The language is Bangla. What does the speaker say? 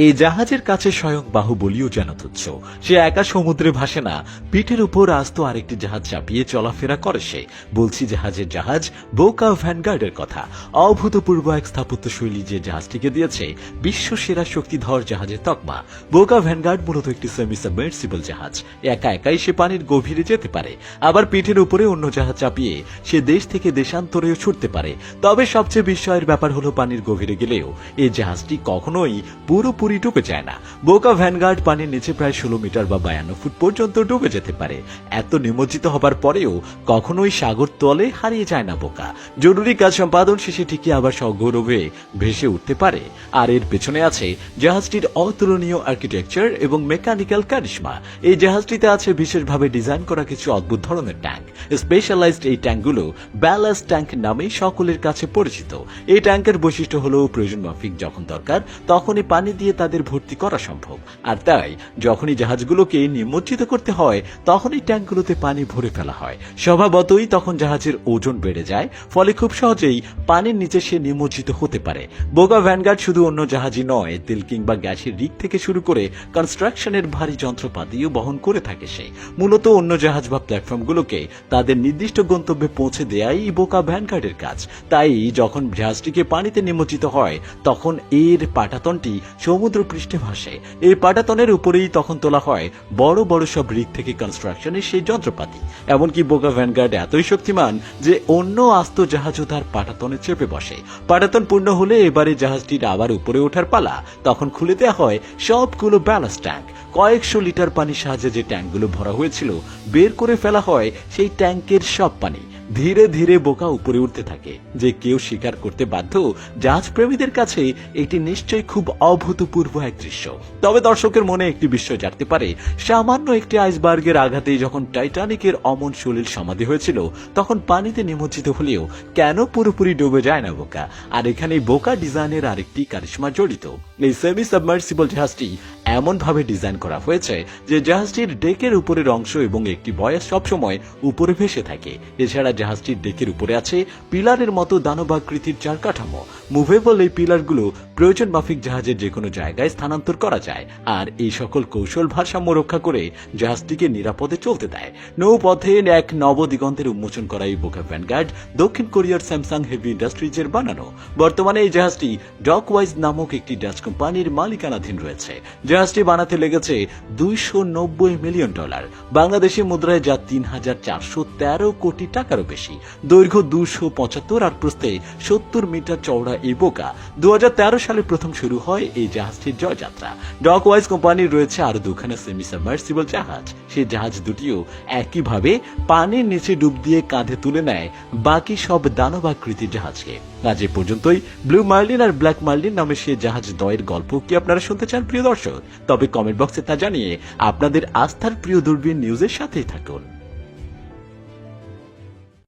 এই জাহাজের কাছে স্বয়ং বাহুবলীও যেন তুচ্ছ। সে একা সমুদ্রে ভাসে না। পিঠের উপর আস্ত আরেকটি জাহাজ চাপিয়ে চলাফেরা করে সে। বলছি জাহাজের জাহাজ, বোকা ভ্যানগার্ডের কথা। অভূতপূর্ব এক স্থাপত্য শৈলী যে জাহাজটিকে দিয়েছে, বিশ্ব সেরা শক্তিধর জাহাজের তকমা। বোকা ভ্যানগার্ড মূলত একটি সেমি সাবমার্সিবল জাহাজ। একা একাই সে পানির গভীরে যেতে পারে। আবার পিঠের উপরে অন্য জাহাজ চাপিয়ে সে দেশ থেকে দেশান্তরেও ছুটতে পারে। তবে সবচেয়ে বিস্ময়ের ব্যাপার হলো পানির গভীরে গেলেও। এই জাহাজটি কখনোই পুরোপুরি ডুবে যায় না। বোকা ভ্যানগার্ড পানির নিচে প্রায় ষোলো মিটার বা বায়ান্ন ফুট পর্যন্ত ডুবে যেতে পারে। এত নিমজ্জিত হবার পরেও কখনোই সাগর তলে হারিয়ে যায় না বোকা। জরুরি কাজ সম্পাদন শেষে ঠিকই আবার সগৌরবে ভেসে উঠতে পারে। আর এর পেছনে আছে জাহাজটির অতুলনীয় আর্কিটেকচার এবং মেকানিক্যাল কারিশমা। এই জাহাজটিতে আছে বিশেষভাবে ডিজাইন করা কিছু অদ্ভুত ধরনের ট্যাঙ্ক। স্পেশালাইজড এই ট্যাঙ্কগুলো ব্যালাস্ট ট্যাঙ্ক নামেই সকলের কাছে পরিচিত। এই ট্যাঙ্কের বৈশিষ্ট্য হলো প্রয়োজন মাফিক যখন দরকার, তখনই পানি দিয়ে তাদের ভর্তি করা সম্ভব। আর তাই, যখনই জাহাজগুলোকে নিমজ্জিত করতে হয়, তখনই ট্যাঙ্কগুলোতে পানি ভরে ফেলা হয়। স্বভাবতই তখন জাহাজের ওজন বেড়ে যায়, ফলে খুব সহজেই পানির নিচে সে নিমজ্জিত হতে পারে। বোগা ভ্যানগার্ড শুধু অন্য জাহাজই নয়, তেল কিংবা গ্যাসের রিক থেকে শুরু করে কনস্ট্রাকশনের ভারী যন্ত্রপাতিও বহন করে থাকে সে। মূলত অন্য জাহাজ বা প্ল্যাটফর্মগুলোকে তাদের নির্দিষ্ট গন্তব্যে পৌঁছে দেয়াই বোকা ভ্যানগার্ডের কাজ। তাই যখন জাহাজটিকে পানিতে নিমজ্জিত হয়, তখন এর পাটাতনটি সমুদ্র পৃষ্ঠে ভাসে। এই পাটাতনের উপরেই তখন তোলা হয় বড় বড় সব রিক থেকে কনস্ট্রাকশনের সেই যন্ত্রপাতি। এমনকি বোকা ভ্যানগার্ড এতই শক্তিমান যে অন্য আস্ত জাহাজও তার পাটাতনে চেপে বসে। পাটাতন পূর্ণ হলে এবারে জাহাজটির আবার উপরে ওঠার পালা তখন খুলে দেওয়া হয় সবগুলো ব্যালান্স ট্যাঙ্ক। কয়েকশো লিটার পানির সাহায্যে যে ট্যাঙ্কগুলো ভরা হয়েছিল, বের করে ফেলা হয় সেই ট্যাঙ্কের সব পানি ধীরে ধীরে বোকা উপরে উঠতে থাকে। যে কেউ স্বীকার করতে বাধ্য জাহাজ প্রেমীদের কাছে এটি নিশ্চয়ই খুব অভূতপূর্ব এক দৃশ্য। তবে দর্শকের মনে একটি বিস্ময় জাগতে পারে, সামান্য একটি আইসবার্গের আঘাতে যখন টাইটানিকের অমন সলিল সমাধি হয়েছিল, তখন পানিতে নিমজ্জিত হলেও কেন পুরোপুরি ডুবে যায় না বোকা? আর এখানে বোকা ডিজাইনের আরেকটি কারিশমা জড়িত। এই সেমি সাবমার্সিবল জাহাজটি এমন ভাবে ডিজাইন করা হয়েছে যে জাহাজটির ডেকের উপরের অংশ এবং একটি বয়স সবসময় উপরে ভেসে থাকে। এছাড়া জাহাজটির ডেকের উপরে আছে পিলারের মতো দানবাকৃতির চার কাঠামো। মুভেবল এই পিলারগুলো প্রয়োজন মাফিক জাহাজের যে কোনো জায়গায় স্থানান্তর করা যায়। আর এই সকল কৌশল ভারসাম্য রক্ষা করে জাহাজটিকে নিরাপদে চলতে দেয়। নৌপথে এক নবদিগন্তের উন্মোচন করা এই বোকা ভ্যানগার্ড দক্ষিণ কোরিয়ার স্যামসাং হেভি ইন্ডাস্ট্রিজের বানানো। বর্তমানে এই জাহাজটি ডকওয়াইজ নামক একটি ডাচ কোম্পানির মালিকানাধীন রয়েছে। জাহাজটি বানাতে লেগেছে দুইশো নব্বই মিলিয়ন ডলার। বাংলাদেশি মুদ্রায় যা তিন হাজার চারশো তেরো কোটি টাকারও বেশি। দৈর্ঘ্য দুশো পঁচাত্তর আর প্রস্থে সত্তর মিটার চওড়া এই বোকা। দু হাজার তেরো সালে প্রথম শুরু হয় এই জাহাজটির জয়যাত্রা। ডকওয়াইজ কোম্পানির রয়েছে আরও দুখানা সেমি সাবমার্সিবল জাহাজ। সেই জাহাজ দুটিও একইভাবে পানির নিচে ডুব দিয়ে কাঁধে তুলে নেয় বাকি সব দানবাকৃতির জাহাজকে। আজ এ পর্যন্তই। ব্লু মার্লিন আর ব্ল্যাক মার্লিন নামে সে জাহাজ দয়ের গল্প কি আপনারা শুনতে চান, প্রিয় দর্শক? তবে কমেন্ট বক্সে তা জানিয়ে আপনাদের আস্থার প্রিয় দূরবীন নিউজের সাথেই থাকুন।